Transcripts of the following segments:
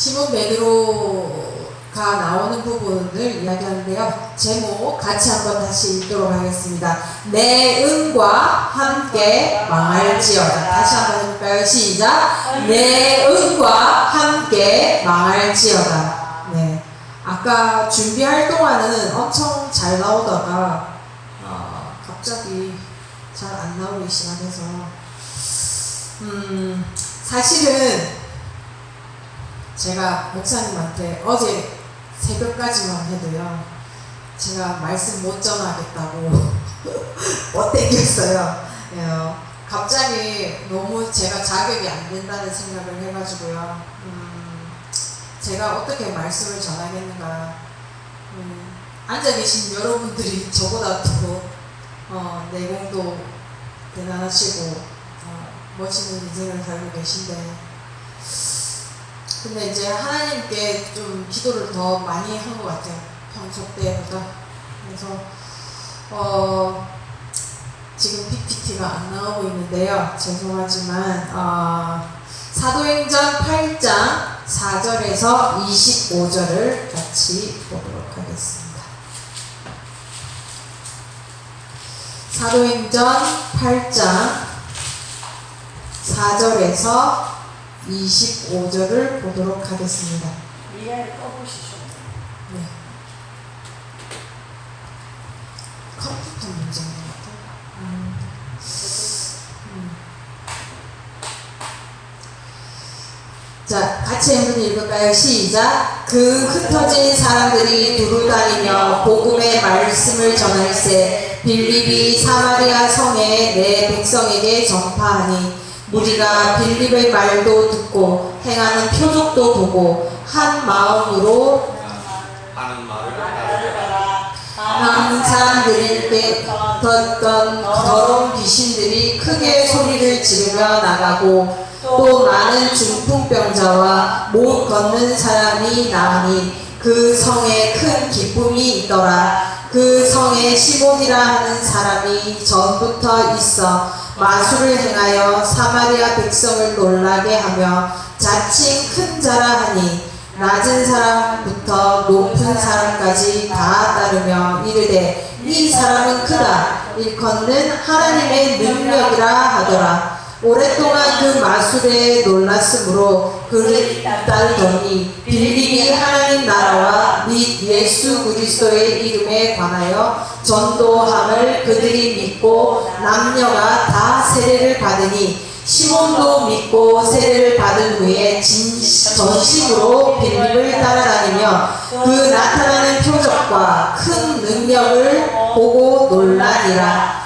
시몬 베드로가 나오는 부분을 이야기하는데요. 제목 같이 한번 다시 읽도록 하겠습니다. 내 은과 함께 망할지어다. 다시 한번 해볼까요? 시작. 내 은과 함께 망할지어다. 네. 아까 준비할 동안은 엄청 잘 나오다가 어, 갑자기 잘 안 나오기 시작해서 음, 사실은 제가 목사님한테 어제 새벽까지만 해도요, 제가 말씀 못 전하겠다고 못 땡겼어요. 예, 갑자기 너무 제가 자격이 안 된다는 생각을 해가지고요, 음, 제가 어떻게 말씀을 전하겠는가. 음, 앉아 계신 여러분들이 저보다 더 어, 내공도 대단하시고 어, 멋있는 인생을 살고 계신데 근데 이제 하나님께 좀 기도를 더 많이 한 것 같아요. 평소 때보다. 그래서 어, 지금 PPT가 안 나오고 있는데요. 죄송하지만 어, 사도행전 8장 4절에서 25절을 같이 보도록 하겠습니다. 사도행전 8장 4절에서 25절을 보도록 하겠습니다. 미아를 꺼보시죠. 네. 컴퓨터 문제인 것 같아요. 음, 음. 자, 같이 한번 읽을까요? 시작. 그 흩어진 사람들이 두루 다니며 복음의 말씀을 전할세 빌립이 사마리아 성에 내 백성에게 전파하니 무리가 빌립의 말도 듣고 행하는 표적도 보고 한 마음으로 하는 말을 나를 따르라. 봐라. 항상 드릴 때 떴던 더러운 귀신들이 크게 소리를 지르며 나가고 또 많은 중풍병자와 못 걷는 사람이 나으니 그 성에 큰 기쁨이 있더라. 그 성에 시몬이라 하는 사람이 전부터 있어 마술을 행하여 사마리아 백성을 놀라게 하며 자칭 큰 자라 하니 낮은 사람부터 높은 사람까지 다 따르며 이르되 이 사람은 크다. 일컫는 하나님의 능력이라 하더라 오랫동안 그 마술에 놀랐으므로 그를 따르더니 빌립이 하나님 나라와 및 예수 그리스도의 이름에 관하여 전도함을 그들이 믿고 남녀가 다 세례를 받으니 시몬도 믿고 세례를 받은 후에 진, 전심으로 빌립을 따라다니며 그 나타나는 표적과 큰 능력을 보고 놀라니라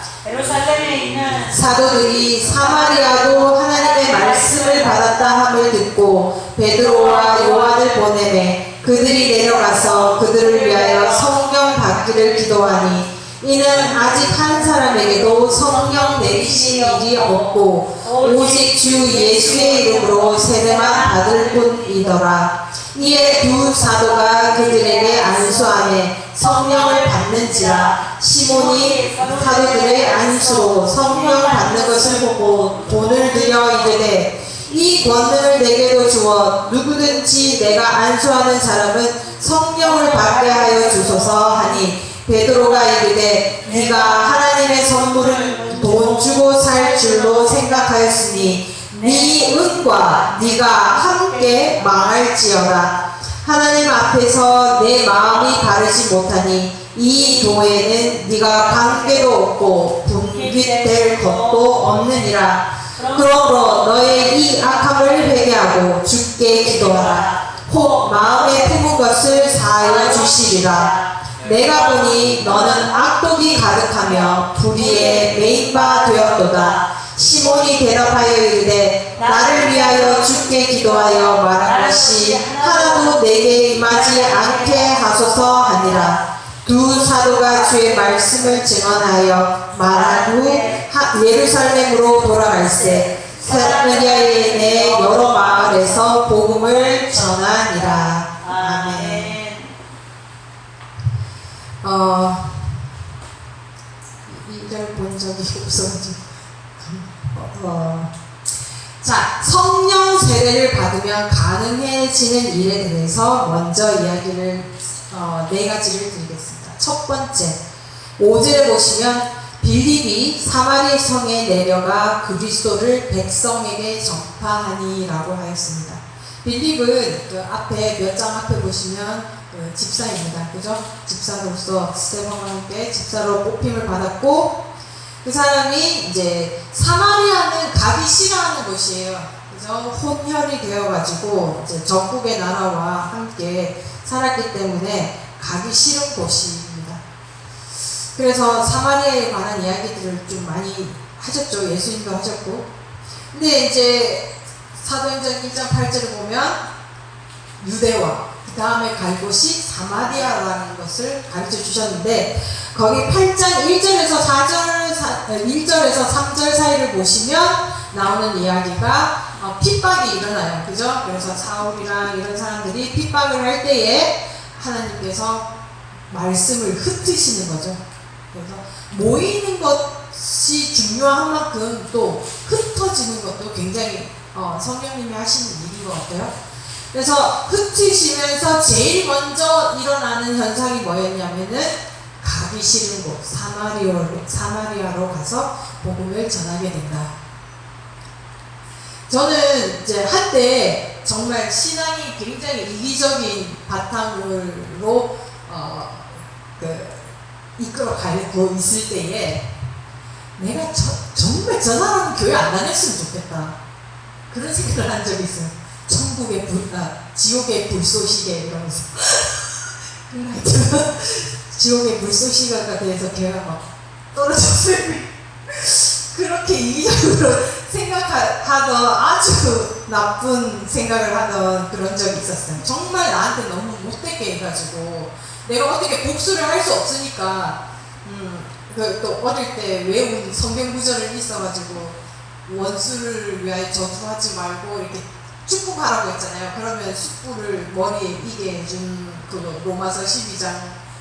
사도들이 사마리아도 하나님의 말씀을 받았다 함을 듣고 베드로와 요한을 보내매 그들이 내려가서 그들을 위하여 성령 받기를 기도하니 이는 아직 한 사람에게도 성령 내리신 일이 없고 오직 주 예수의 이름으로 세례만 받을 뿐이더라. 이에 두 사도가 그들에게 안수하며 성령을 받는지라. 시몬이 사도들의 안수로 성령 받는 것을 보고 돈을 들여 이르되 이 권능을 내게도 주어 누구든지 내가 안수하는 사람은 성령을 받게 하여 주소서 하니 베드로가 이르되 네가 하나님의 선물은 돈 주고 살 줄로 생각하였으니 네 은과 네가 함께 망할지어다 하나님 앞에서 내 마음이 바르지 못하니 이 도에는 네가 관계도 없고 분깃될 것도 없느니라. 그러므로 너의 이 악함을 회개하고 주께 기도하라. 혹 마음에 품은 것을 사하여 주시리라. 내가 보니 너는 악독이 가득하며 불의에 메인바 되었도다 시몬이 대답하여 이르되 나를 위하여 주께 기도하여 말한 것이 하나도 내게 임하지 않게 하소서 하니라 두 사도가 주의 말씀을 증언하여 말한 후 하- 예루살렘으로 돌아갈새 사마리아에 내 여러 마을에서 복음을 전하니라 아멘. 어, 이걸 본 적이 없어가지고. 자, 성령 세례를 받으면 가능해지는 일에 대해서 먼저 이야기를 어, 네 가지를 드리겠습니다. 첫 번째, 5절에 보시면 빌립이 사마리 성에 내려가 그리스도를 백성에게 전파하니라고 하였습니다. 빌립은 그 앞에 몇 장 앞에 보시면 그 집사입니다. 그죠? 집사로서 스테fan과 함께 집사로 뽑힘을 받았고 그 사람이 이제 사마리아는 가기 싫어하는 곳이에요. 그죠? 혼혈이 되어가지고 이제 전국의 나라와 함께 살았기 때문에 가기 싫은 곳입니다. 그래서 사마리아에 관한 이야기들을 좀 많이 하셨죠. 예수님도 하셨고. 근데 이제 사도행전 1장 8절을 보면 유대와 그 다음에 갈 곳이 사마리아라는 것을 가르쳐 주셨는데 거기 8장 1절에서 4절, 1절에서 3절 사이를 보시면 나오는 이야기가 어, 핍박이 일어나요. 그죠? 그래서 사울이랑 이런 사람들이 핍박을 할 때에 하나님께서 말씀을 흩으시는 거죠. 그래서 모이는 것이 중요한 만큼 또 흩어지는 것도 굉장히 어, 성령님이 하시는 일인 것 같아요. 그래서 흩으시면서 제일 먼저 일어나는 현상이 뭐였냐면은 가기 싫은 곳 사마리아로 사마리아로 가서 복음을 전하게 된다. 저는 이제 한때 정말 신앙이 굉장히 이기적인 바탕으로 어, 그 이끌어 가고 있을 때에 내가 저, 정말 저 사람 교회 안 다녔으면 좋겠다 그런 생각을 한 적이 있어요. 천국의 불, 아, 지옥의 불쏘시개 이러면서 지옥의 불쏘시개가 돼서 걔가 막 떨어졌어요. 그렇게 이기적으로 생각하던 아주 나쁜 생각을 하던 그런 적이 있었어요. 정말 나한테 너무 못되게 해가지고 내가 어떻게 복수를 할 수 없으니까 음, 그또 어릴 때 외운 성경 구절을 있어가지고 원수를 위하여 저주하지 말고 이렇게 축복하라고 했잖아요. 그러면 숯불을 머리에 이게 해준 그거 로마서 12장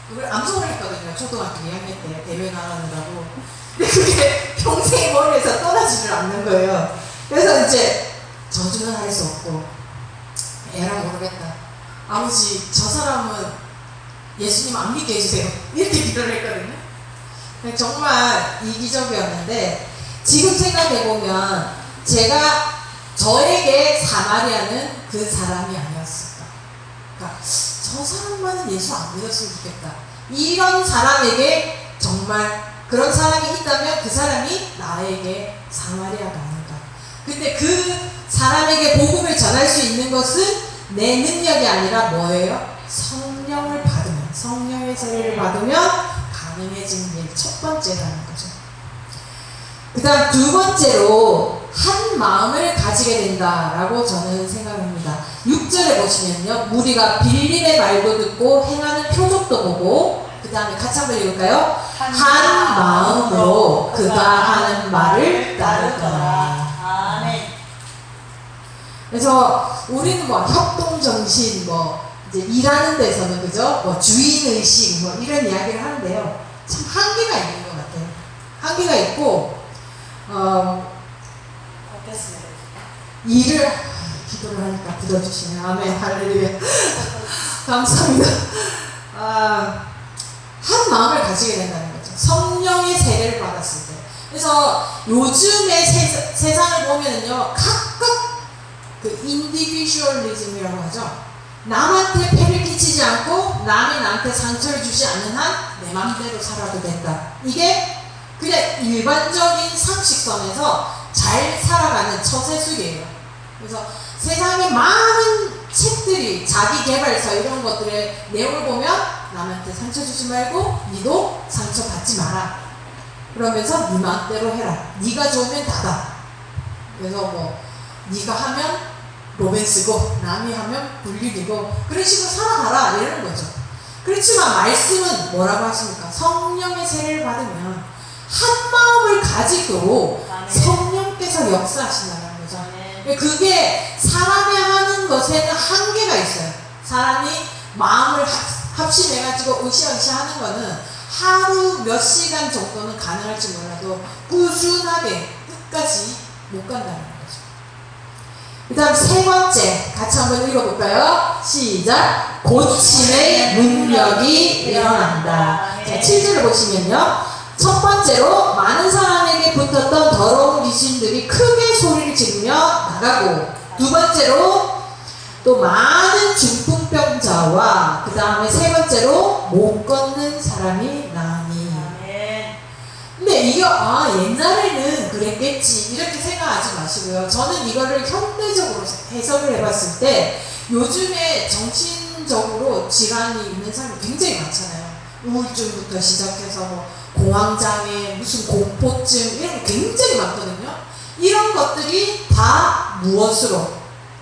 그걸 암송을 했거든요. 초등학교 2학년 때 대회 나가느라고. 근데 그게 평생 머리에서 떠나지를 않는 거예요. 그래서 이제 저주는 할 수 없고 에라 모르겠다. 아버지 저 사람은 예수님 안 믿게 해주세요. 이렇게 기도를 했거든요. 정말 이기적이었는데 지금 생각해 보면 제가 저에게 사마리아는 그 사람이 아니었을까. 그러니까 저 사람만은 예수 안 믿었으면 좋겠다. 이런 사람에게 정말 그런 사람이 있다면 그 사람이 나에게 사마리아가 아닌가. 근데 그 사람에게 복음을 전할 수 있는 것은 내 능력이 아니라 뭐예요? 성령을 받으면 성령의 세례를 받으면 가능해지는 일 첫 번째라는 거죠. 그 다음 두 번째로 한 마음을 가지게 된다라고 저는 생각합니다. 6절에 보시면요. 우리가 빌립의 말도 듣고 행하는 표적도 보고 그 다음에 같이 한번 읽을까요? 한 마음으로 그가 하는 말을 따르더라. 아멘. 그래서 우리는 뭐 협동정신 뭐 이제 일하는 데서는 그죠? 뭐 주인의식 뭐 이런 이야기를 하는데요. 참 한계가 있는 것 같아요. 한계가 있고 어, 어땠습니까? 일을 기도를 하니까 굳어주시네. 아멘. 할렐루야. 감사합니다. 아, 한 마음을 가지게 된다는 거죠. 성령의 세례를 받았을 때. 그래서 요즘의 세, 세상을 보면은요, 각각 그 인디비주얼리즘이라고 하죠. 남한테 폐를 끼치지 않고 남이 나한테 상처를 주지 않는 한내 맘대로 살아도 된다. 이게 그냥 일반적인 상식선에서 잘 살아가는 처세술이에요. 그래서 세상에 많은 책들이 자기 개발서 이런 것들의 내용을 보면 남한테 상처 주지 말고 니도 상처 받지 마라. 그러면서 네 마음대로 해라. 네가 좋으면 다다. 그래서 뭐 네가 하면 로맨스고 남이 하면 불륜이고 그런 식으로 살아가라 이러는 거죠. 그렇지만 말씀은 뭐라고 하십니까? 성령의 세례를 받으면 한 마음을 가지고. 성 령께서 역사하신다는 거죠. 아멘. 그게 사람이 하는 것에는 한계가 있어요. 사람이 마음을 합- 합심해가지고 으쌰으쌰 하는 거는 하루 몇 시간 정도는 가능할지 몰라도 꾸준하게 끝까지 못 간다는 거죠. 그 다음 세 번째, 한번 읽어볼까요? 시작. 고침의 능력이 일어난다. 자, 7절을 보시면요. 첫 번째로 많은 사람에게 붙었던 더러운 귀신들이 크게 소리를 지르며 나가고 두 번째로 또 많은 중풍병자와 그 다음에 세 번째로 못 걷는 사람이 나니. 근데 이거 아 옛날에는 그랬겠지 이렇게 생각하지 마시고요. 저는 이거를 현대적으로 해석을 해봤을 때 요즘에 정신적으로 질환이 있는 사람이 굉장히 많잖아요. 우울증부터 시작해서 뭐 공황장애, 무슨 공포증 이런 거 굉장히 많거든요. 이런 것들이 다 무엇으로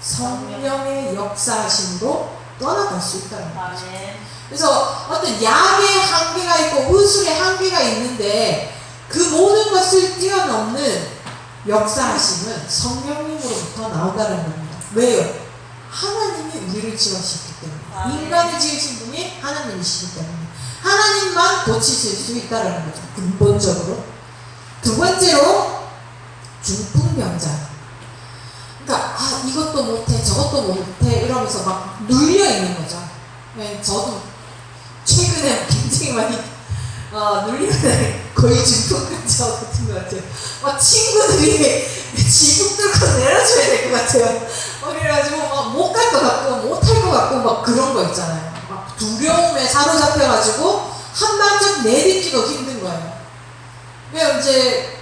성령의 역사하심으로 떠나갈 수 있다는. 아멘. 그래서 어떤 약의 한계가 있고 의술의 한계가 있는데 그 모든 것을 뛰어넘는 역사하심은 성령님으로부터 나온다는 겁니다. 왜요? 하나님이 우리를 지으셨기 때문에 아멘. 인간을 지으신 분이 하나님이시기 때문에 하나님만 고치실 수 있다는 거죠. 근본적으로. 두 번째로 중풍병자. 그러니까 아 이것도 못해 저것도 못해 이러면서 막 눌려 있는 거죠. 네, 저도 최근에 굉장히 많이 어, 눌리는 거의 중풍병자 같은 것 같아요. 막 친구들이 지붕 뚫고 내려줘야 될 것 같아요. 막 그래가지고 막 못 갈 것 같고 못 할 것 같고 막 그런 거 있잖아요. 막 두려움에 사로잡혀가지고 한반쯤 내딛기도 힘든 거예요. 그래서 이제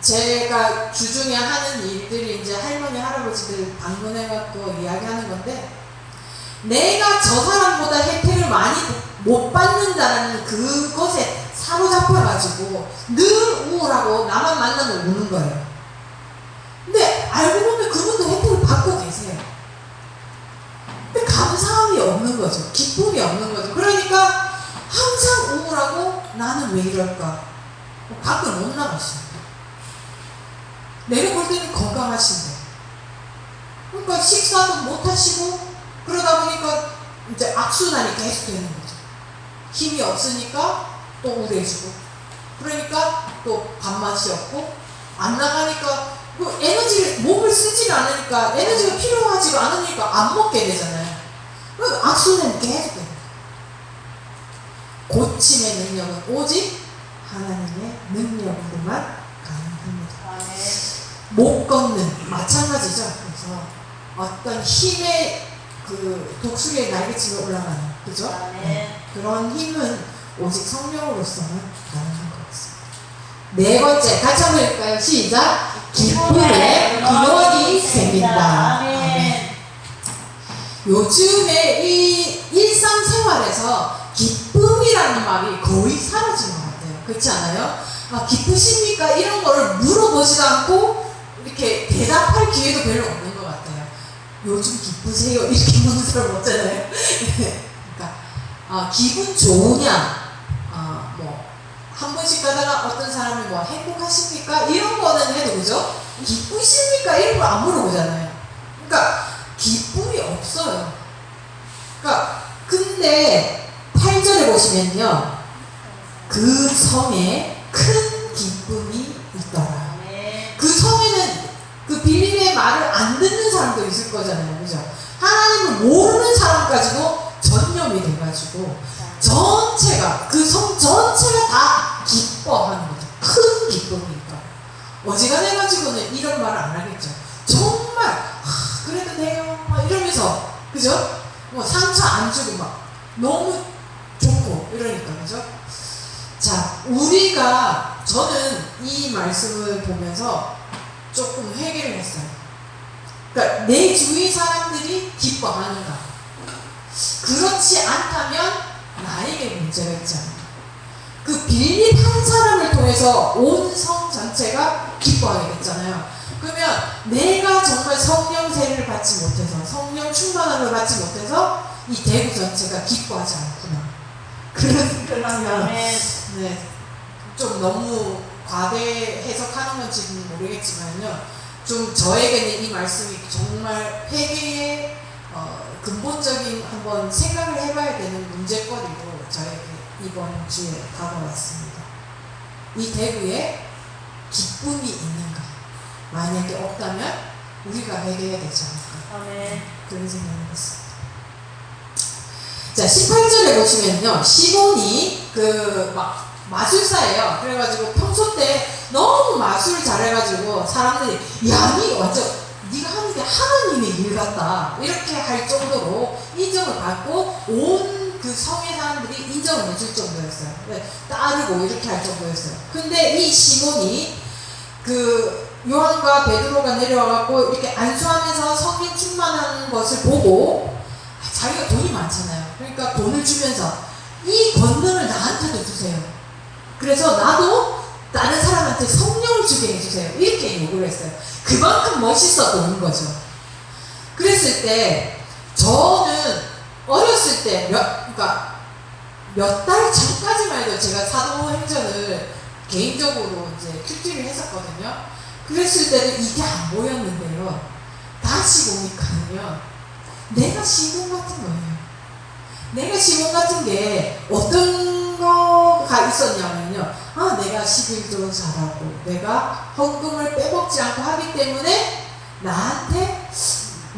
제가 주중에 하는 일들이 이제 할머니 할아버지들 방문해갖고 이야기하는 건데 내가 저 사람보다 혜택을 많이 못 받는다는 그것에 사로잡혀가지고 늘 우울하고 나만 만나면 우는 거예요. 근데 알고 보면 그분도 혜택을 받고 계세요. 감사함이 없는 거죠. 기쁨이 없는 거죠. 그러니까 항상 우울하고 나는 왜 이럴까? 가끔 못 나가시죠. 내려볼 때는 건강하신데. 그러니까 식사도 못 하시고 그러다 보니까 이제 악순환이 계속 되는 거죠. 힘이 없으니까 또 우울해지고 그러니까 또 밥맛이 없고 안 나가니까 그 에너지를 몸을 쓰지 않으니까 에너지가 필요하지가 않으니까 안 먹게 되잖아요. 그 악순환이 계속. 고침의 능력은 오직 하나님의 능력으로만 가능합니다. 아멘. 못 걷는 마찬가지죠. 그래서 어떤 힘의 그 독수리의 날개치며 올라가는 그죠? 아멘. 그런 힘은 오직 성령으로서는 가능한 것 같습니다. 네 번째 같이 한번 읽을까요? 시작. 기쁨의 근원이 생긴다. 아멘. 요즘에 이 일상생활에서 기쁨이라는 말이 거의 사라진 것 같아요. 그렇지 않아요? 아, 기쁘십니까? 이런 거를 물어보지도 않고 이렇게 대답할 기회도 별로 없는 것 같아요. 요즘 기쁘세요? 이렇게 묻는 사람 없잖아요. 그러니까 아, 기분 좋으냐? 아, 뭐, 한 번씩 가다가 어떤 사람이 뭐 행복하십니까? 이런 거는 해도 그죠? 기쁘십니까? 이런 거안 물어보잖아요. 그러니까 기쁨이 없어요. 그러니까 근데 8절에 보시면요. 그 성에 큰 기쁨이 있더라. 그 성에는 그 빌립의 말을 안 듣는 사람도 있을 거잖아요. 그죠? 하나님을 모르는 사람까지도 전염이 돼가지고 전체가 그 성 전체가 다 기뻐하는 거죠. 큰 기쁨이니까. 어지간해 가지고는 이런 말을 안 하겠죠. 막 이러면서 그죠? 뭐 상처 안 주고 막 너무 좋고 이러니까 그죠? 자 우리가 저는 이 말씀을 보면서 조금 회개를 했어요. 그러니까 내 주위 사람들이 기뻐하는가? 그렇지 않다면 나에게 문제가 있지 않나? 그 빌립 한 사람을 통해서 온 성 전체가 기뻐하게 됐잖아요. 그러면 내가 정말 성령 세례를 받지 못해서 성령 충만함을 받지 못해서 이 대구 전체가 기뻐하지 않구나. 그런 생각을 하면. 네, 좀 너무 과대 해석하는 건지는 모르겠지만요. 좀 저에게는 이 말씀이 정말 회개의 어, 근본적인 한번 생각을 해봐야 되는 문제거리로 저에게 이번 주에 다가왔습니다. 이 대구에 기쁨이 있는가? 만약에 없다면 우리가 회개해야 되지 않을까? 아멘. 그런 생각을 했습니다. 자, 18절에 보시면요. 시몬이 그 막 마술사예요. 그래가지고 평소 때 너무 마술 잘해가지고 사람들이 야, 니 완전 네가 하는 게 하나님의 일 같다. 이렇게 할 정도로 인정을 받고 온 그 성의 사람들이 인정을 해줄 정도였어요. 네, 따르고 이렇게 할 정도였어요. 근데 이 시몬이 그 요한과 베드로가 내려와갖고 이렇게 안수하면서 성령 충만하는 것을 보고 아, 자기가 돈이 많잖아요. 그러니까 돈을 주면서 이 권능을 나한테도 주세요. 그래서 나도 다른 사람한테 성령을 주게 해주세요. 이렇게 요구를 했어요. 그만큼 멋있어 보는 거죠. 그랬을 때 저는 어렸을 때 몇, 그러니까 몇 달 전까지만 해도 제가 사도행전을 개인적으로 이제 큐티를 했었거든요. 그랬을 때는 이게 안 보였는데요. 다시 보니까는요. 내가 시몬 같은 거예요. 내가 시몬 같은 게 어떤 거가 있었냐면요. 아, 내가 11조 잘하고, 내가 헌금을 빼먹지 않고 하기 때문에 나한테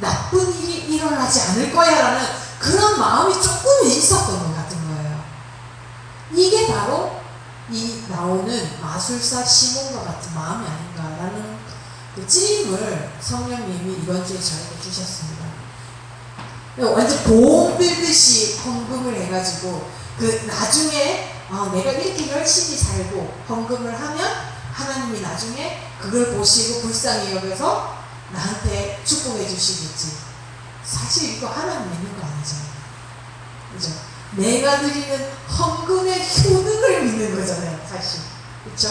나쁜 일이 일어나지 않을 거야 라는 그런 마음이 조금 있었던 것 같은 거예요. 이게 바로 이 나오는 마술사 시몬과 같은 마음이 아닌가라는 그 찔림을 성령님이 이번 주에 저에게 주셨습니다. 완전 보험 빌듯이 헌금을 해가지고 그 나중에 아, 내가 이렇게 열심히 살고 헌금을 하면 하나님이 나중에 그걸 보시고 불쌍히 여겨서 나한테 축복해 주시겠지. 사실 이거 하나님 믿는 거 아니잖아요. 그죠? 내가 드리는 헌금의 효능을 믿는 거잖아요, 사실. 그렇죠?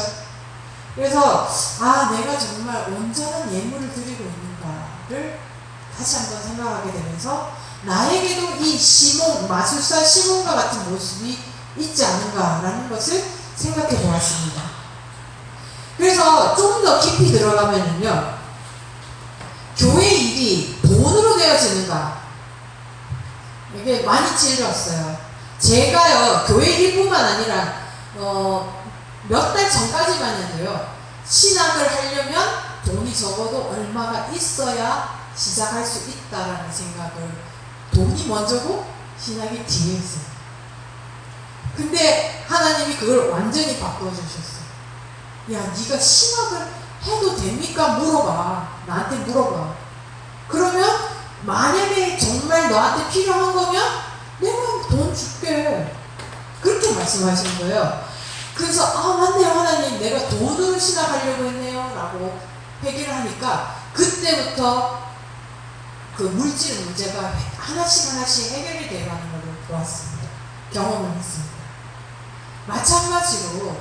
그래서 아 내가 정말 온전한 예물을 드리고 있는가를 다시 한번 생각하게 되면서 나에게도 이 시몬 마술사 시몬과 같은 모습이 있지 않은가라는 것을 생각해 보았습니다. 그래서 좀 더 깊이 들어가면은요 교회 일이 돈으로 되어지는가 이게 많이 찔렸어요. 제가요 교회 일뿐만 아니라 어, 몇 달 전까지만 해도요 신학을 하려면 돈이 적어도 얼마가 있어야 시작할 수 있다라는 생각을 돈이 먼저고 신학이 뒤에 있어요. 근데 하나님이 그걸 완전히 바꿔주셨어요. 야, 네가 신학을 해도 됩니까? 물어봐. 나한테 물어봐. 그러면 만약에 정말 너한테 필요한 거면 내가 돈 줄게. 그렇게 말씀하시는 거예요. 그래서 아 맞네요 하나님 내가 돈으로 신학하려고 했네요 라고 회개를 하니까 그때부터 그 물질 문제가 하나씩 하나씩 해결이 되어가는 것을 보았습니다. 경험을 했습니다. 마찬가지로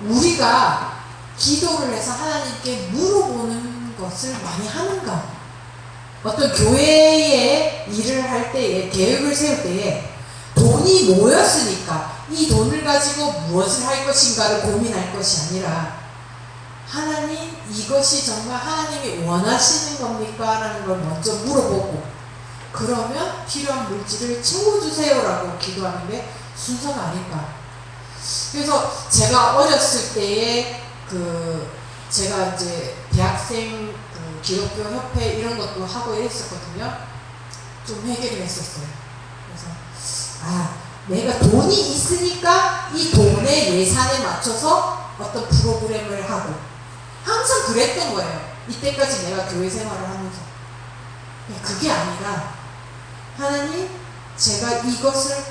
우리가 기도를 해서 하나님께 물어보는 것을 많이 하는가? 어떤 교회에 일을 할 때에 계획을 세울 때에 돈이 모였으니까 이 돈을 가지고 무엇을 할 것인가를 고민할 것이 아니라 하나님 이것이 정말 하나님이 원하시는 겁니까? 라는 걸 먼저 물어보고 그러면 필요한 물질을 채워주세요라고 기도하는 게 순서가 아닐까. 그래서 제가 어렸을 때에 그 제가 이제 대학생 그 기독교 협회 이런 것도 하고 이랬었거든요. 좀 회개를 했었어요. 그래서 아 내가 돈이 있으니까 이 돈의 예산에 맞춰서 어떤 프로그램을 하고 항상 그랬던 거예요. 이때까지 내가 교회 생활을 하면서 네, 그게 아니라 하나님 제가 이것을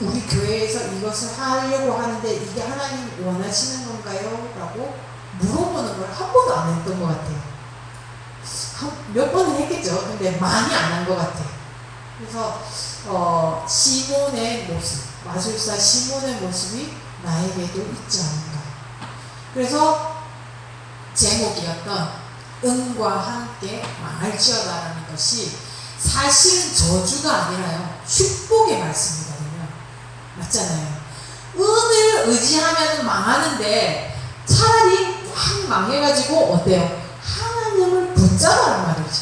우리 교회에서 이것을 하려고 하는데 이게 하나님 원하시는 건가요? 라고 물어보는 걸 한 번도 안 했던 것 같아요. 한- 몇 번은 했겠죠. 근데 많이 안 한 것 같아요. 그래서 어, 시몬의 모습, 마술사 시몬의 모습이 나에게도 있지 않은가. 그래서 제목이었던 은과 함께 망할지어다라는 것이 사실은 저주가 아니라요 축복의 말씀이거든요. 맞잖아요. 은을 의지하면 망하는데 차라리 확 망해가지고 어때요? 붙잡아란 말이죠.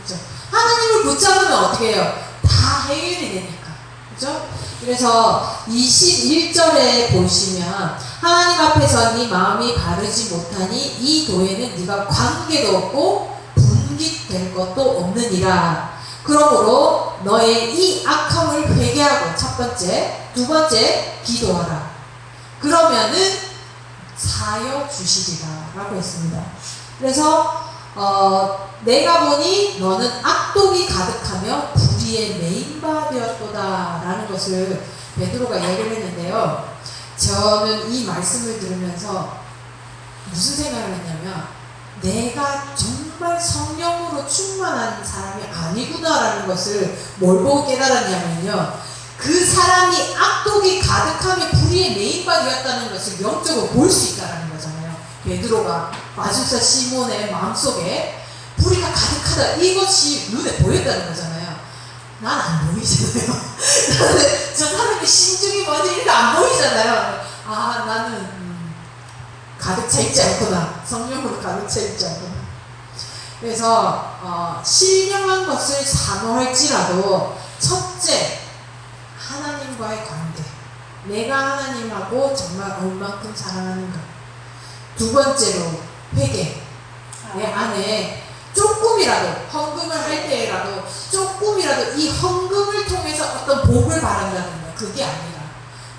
그죠? 하나님을 붙잡으면 어떻게 해요? 다 해결이 되니까. 그죠? 그래서 21절에 보시면 하나님 앞에서 네 마음이 바르지 못하니 이 도에는 네가 관계도 없고 분깃될 것도 없느니라. 그러므로 너의 이 악함을 회개하고 첫 번째, 두 번째 기도하라. 그러면은 사여 주시리라 라고 했습니다. 그래서 어, 내가 보니 너는 악독이 가득하며 불의의 메인바 되었도다 라는 것을 베드로가 이야기를 했는데요. 저는 이 말씀을 들으면서 무슨 생각을 했냐면 내가 정말 성령으로 충만한 사람이 아니구나라는 것을 뭘 보고 깨달았냐면요. 그 사람이 악독이 가득하며 불의의 메인바 되었다는 것을 영적으로 볼 수 있다는. 베드로가 마술사 시몬의 마음속에 불의가 가득하다 이것이 눈에 보였다는 거잖아요. 난 안 보이잖아요. 나는 저 사람의 뭔지 이렇게 안 보이잖아요. 아 나는 음, 가득 차 있지 않구나. 성령으로 가득 차 있지 않구나. 그래서 어, 신령한 것을 사모할지라도 첫째 하나님과의 관계. 내가 하나님하고 정말 얼만큼 사랑하는가. 두 번째로 회개. 내 안에 조금이라도 헌금을 할 때라도 조금이라도 이 헌금을 통해서 어떤 복을 바란다든가 그게 아니라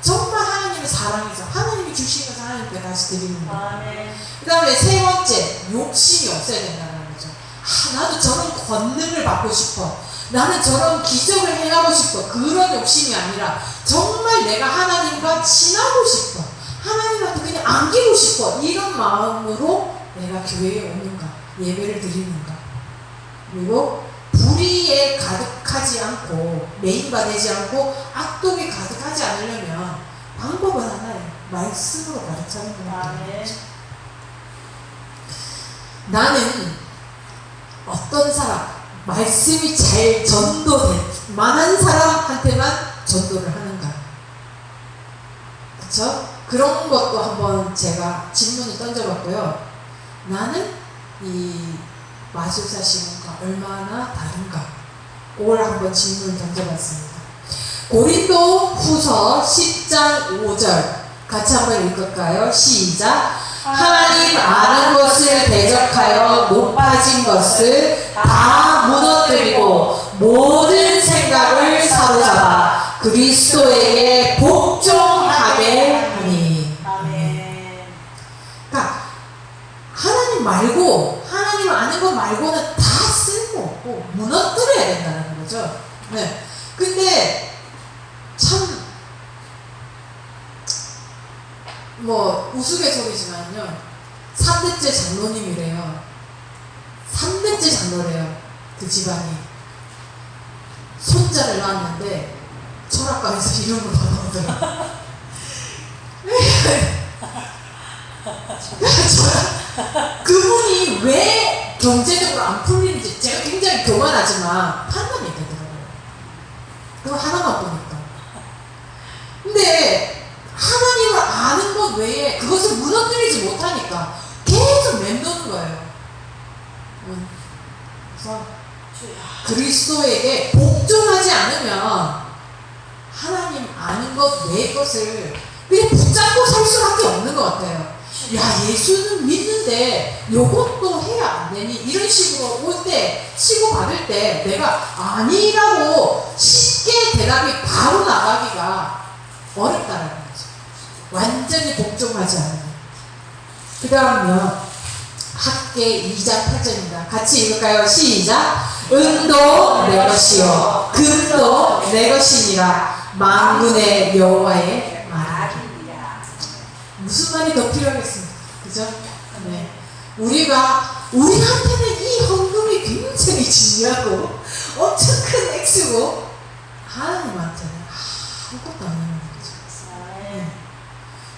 정말 하나님을 사랑해서 하나님이 것을 하나님께 다시 드리는 거. 아멘. 그 다음에 세 번째 욕심이 없어야 된다는 거죠. 아, 나도 저런 권능을 받고 싶어. 나는 저런 기적을 행하고 싶어. 그런 욕심이 아니라 정말 내가 하나님과 친하고 싶어. 하나님한테 그냥 안기고 싶어. 이런 마음으로 내가 교회에 오는가, 예배를 드리는가. 그리고 불의에 가득하지 않고 메인바 되지 않고 악독이 가득하지 않으려면 방법은 하나예요. 말씀으로 가득 차는 겁니다. 아멘. 나는 어떤 사람, 말씀이 잘 전도될 만한 사람한테만 전도를 하는가. 그쵸? 그런 것도 한번 제가 질문을 던져봤고요. 나는 이 마술사 시몬과 얼마나 다른가. 그걸 한번 질문을 던져봤습니다. 고린도 후서 10장 5절 같이 한번 읽을까요? 시작. 하나님 아는 것을 대적하여 높아진 것을 다 무너뜨리고 모든 생각을 사로잡아 그리스도에게 복종하게 하니. 아멘. 그러니까 하나님 말고 하나님 아는 것 말고는 다 쓸모없고 무너뜨려야 된다는 거죠. 네. 근데 참 뭐 우스갯소리지만요. 3대째 장로님이래요. 3대째 장로래요. 그 집안이. 손자를 낳았는데 철학과에서 이름을 받아오더라고요. 저- 그분이 왜 경제적으로 안 풀리는지 제가 굉장히 교만하지만 판단이 되더라고요. 그거 하나만 보니까. 근데 하나님을 아는 것 외에 그것을 무너뜨리지 못하니까 계속 맴도는 거예요. 음. 그래서. 그리스도에게 복종하지 않으면 하나님 아는 것 외의 것을 그냥 붙잡고 살 수밖에 없는 것 같아요. 야 예수는 믿는데 요것도 해야 안 되니 이런 식으로 올 때 치고 받을 때 내가 아니라고 쉽게 대답이 바로 나가기가 어렵다는 거죠. 완전히 복종하지 않으면. 그 다음요 학계 2장 8절입니다. 같이 읽을까요? 시작. 은도 내 것이요 금도 내 것이니라 만군의 여호와의. 무슨 말이 더 필요하겠습니까? 그죠? 네. 우리가, 우리한테는 이 헌금이 굉장히 중요하고, 엄청 큰 액수고, 하나님한테는 아무것도 아니라는 거죠. 아멘.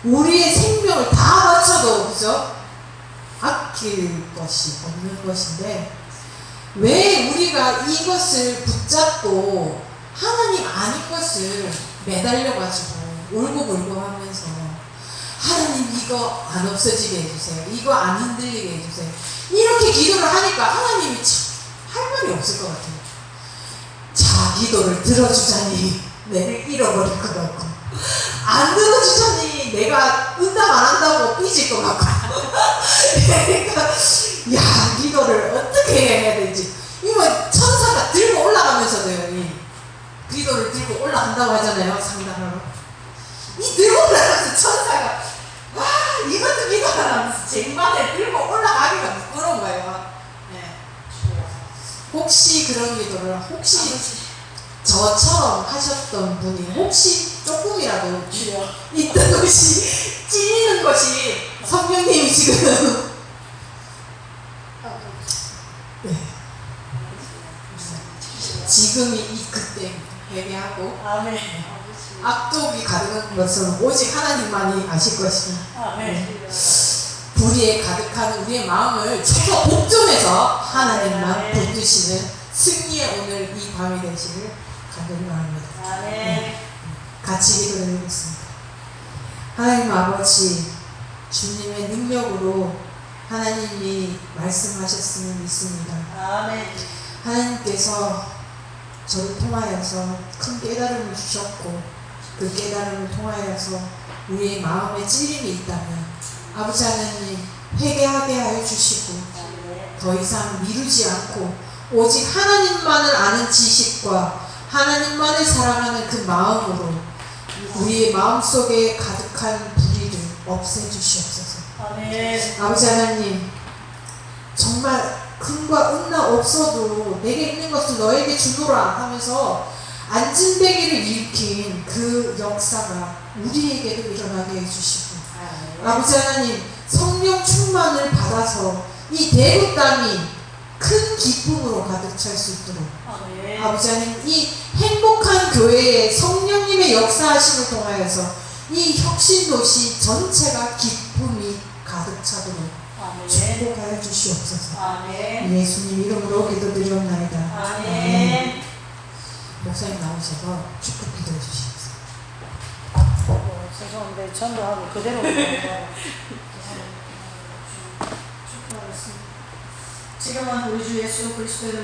우리의 생명을 다 바쳐도, 그죠? 아낄 것이 없는 것인데, 왜 우리가 이것을 붙잡고, 하나님 아닌 것을 매달려가지고, 울고불고 하면서, 하나님 이거 안 없어지게 해주세요. 이거 안 흔들리게 해주세요. 이렇게 기도를 하니까 하나님이 참 할 말이 없을 것 같아요. 자, 기도를 들어주자니 내를 잃어버릴 것 같고 안 들어주자니 내가 응답 안 한다고 삐질 것 같고 그러니까 야 기도를 어떻게 해야 되지 이거 천사가 들고 올라 올라가면서도요, 이 기도를 들고 올라간다고 하잖아요, 상담하러. 이 들고 올라가면서 천사가, 와, 이것도 기도하면서 쟁반에 들고 올라가기가 부끄러운 거예요. 네. 혹시 그런 기도를, 혹시 저처럼 하셨던 분이 혹시 조금이라도. 있던 것이 찔리는 것이 성령님이 지금 네. 지금이 이 그때 회개하고 아멘. 악독이 가득한 것은 오직 하나님만이 아실 것입니 다. 아멘. 불의에 가득한 우리의 마음을 쳐서 복종해서 하나님만 네. 붙드시는 승리의 오늘 이 밤이 되시를 간절히 바랍니다. 아멘. 같이 기도드리겠습니다. 하나님 아버지, 주님의 능력으로 하나님이 말씀하셨음을 믿습니다. 아멘. 하나님께서 저를 통하여서 큰 깨달음을 주셨고 그 깨달음을 통하여서 우리의 마음에 찔림이 있다면 아버지 하나님 회개하게 하여 주시고. 더 이상 미루지 않고 오직 하나님만을 아는 지식과 하나님만을 사랑하는 그 마음으로 우리의 마음속에 가득한 불의를 없애주시옵소서. 아멘. 아버지 하나님 정말 금과 은나 없어도 내게 있는 것을 너에게 주노라 하면서 안진뱅이를 일으킨 그 역사가 우리에게도 일어나게 해주시고 아버지 하나님 성령 충만을 받아서 이 대구 땅이 큰 기쁨으로 가득 찰 수 있도록 아멘. 아버지 하나님 이 행복한 교회에 성령님의 역사하심을 통하여서 이 혁신도시 전체가 기쁨이 가득 차도록 아멘. 축복하여 주시옵소서 아멘. 예수님 이름으로 기도드리옵나이다 아멘. 목사님 나오셔서 축복 기도해 어, 죄송한데 전도하고 그대로 축복하겠습니다. 지금은 우리 주 예수 그리스도의